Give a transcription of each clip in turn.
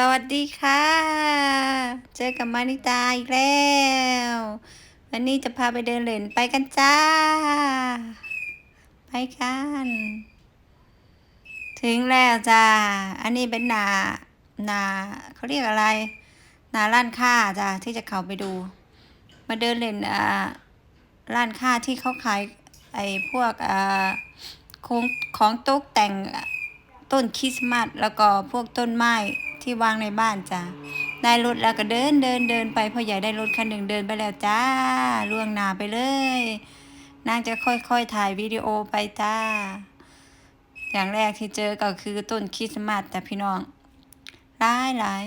สวัสดีค่ะ เจอกับมานิตาอีกแล้ว วันนี้จะพาไปเดินเล่นไปกันจ้า ไปกัน ถึงแล้วจ้า อันนี้เป็นนา นาเขาเรียกอะไร นาร้านค้าจ้าที่จะเข้าไปดู มาเดินเล่นอ่าร้านค้าที่เขาขายไอ้พวกอ่าของของตกแต่งต้นคริสต์มาสแล้วก็พวกต้นไม้ ที่วางในบ้านจ้าได้รถแล้วก็เดินเดินเดินไปพ่อใหญ่ได้รถคันหนึ่งเดินไปแล้วจ้าล่วงหน้าไปเลย นางจะค่อยๆถ่ายวิดีโอไปจ้า อย่างแรกที่เจอก็คือต้นคริสต์มาสแต่พี่น้องหลายหลาย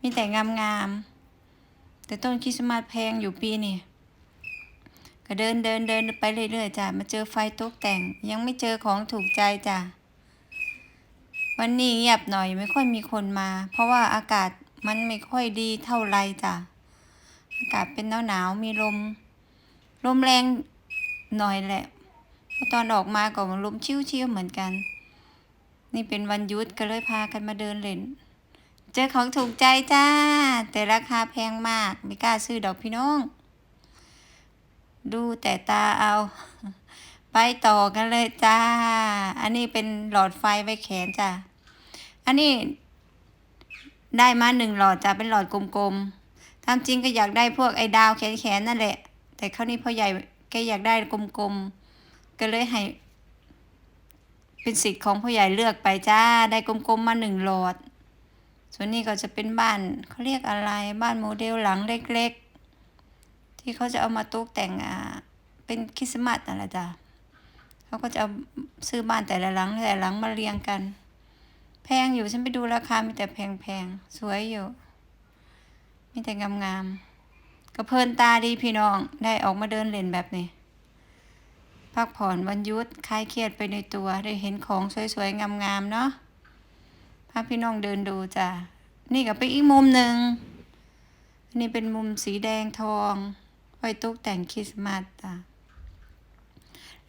มีแต่งามๆแต่ต้นคริสต์มาสแพงอยู่ปีนี่ก็เดินเดินเดินไปเรื่อยๆจ้ะมาเจอไฟตกแต่ง ยังไม่เจอของถูกใจจ้ะ วันนี้เงียบหน่อยไม่ค่อยมีคนมา เพราะว่าอากาศมันไม่ค่อยดีเท่าไรจ้ะ อากาศเป็นหนาวหนาวมีลม ลมแรงหน่อยแหละ ตอนออกมาก็ลมชิวๆเหมือนกัน นี่เป็นวันยุดก็เลยพากันมาเดินเล่น เจอของถูกใจจ้า แต่ราคาแพงมากไม่กล้าซื้อดอกพี่น้อง ดูแต่ตาเอาไปต่อกันเลยจ้า อันนี้เป็นหลอดไฟไว้แขนจ้า อันนี้ได้มาหนึ่งหลอดจ้าเป็นหลอดกลมๆตามจริงก็อยากได้พวกไอ้ดาวแขนๆนั่นแหละ แต่คราวนี้พ่อใหญ่แกอยากได้กลมๆ ก็เลยให้ เป็นสิทธิ์ของพ่อใหญ่เลือกไปจ้า ได้กลมๆมาหนึ่งหลอด ส่วนนี้ก็จะเป็นบ้านเขาเรียกอะไร บ้านโมเดลหลังเล็กๆ ที่เขาจะเอามาตกแต่งอ่าเป็นคริสต์มาสนั่นแหละจ้ะเขาก็จะเอาซื้อบ้านแต่ละหลังแต่ละหลังมาเรียงกัน แพงอยู่ฉันไปดูราคามีแต่แพงๆ สวยอยู่ มีแต่งามๆก็เพลินตาดีพี่น้อง ได้ออกมาเดินเล่นแบบนี้ พักผ่อนวันยุดคลายเครียดไปในตัว ได้เห็นของสวยๆ งามๆ เนาะพาพี่น้องเดินดูจ้ะ นี่ก็เป็นอีกมุมหนึ่งนนี้เป็นมุมสีแดงทอง ไว้ตุกแต่งคริสต์มาสจ้ะ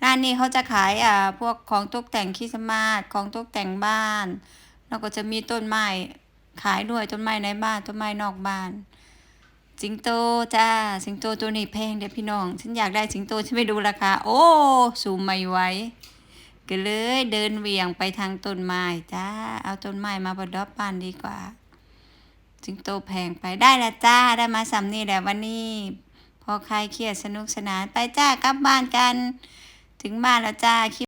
ร้านนี้เขาจะขายอ่าพวกของตกแต่งคริสต์มาสของตกแต่งบ้าน แล้วก็จะมีต้นไม้ขายด้วยต้นไม้ในบ้านต้นไม้นอกบ้าน สิงโตจ้า สิงโตตัวนี้แพงเดี๋ยวพี่น้อง ฉันอยากได้สิงโตฉันไปดูราคา โอ้สูงไม่ไหวก็เลยเดินเวียงไปทางต้นไม้จ้า เอาต้นไม้มาประดับบ้านดีกว่า สิงโตแพงไปได้ละจ้าได้มาสำนี่แหละวันนี้ พอคลายเครียดสนุกสนานไปจ้ากลับบ้านกัน ถึงบ้านแล้วจ้า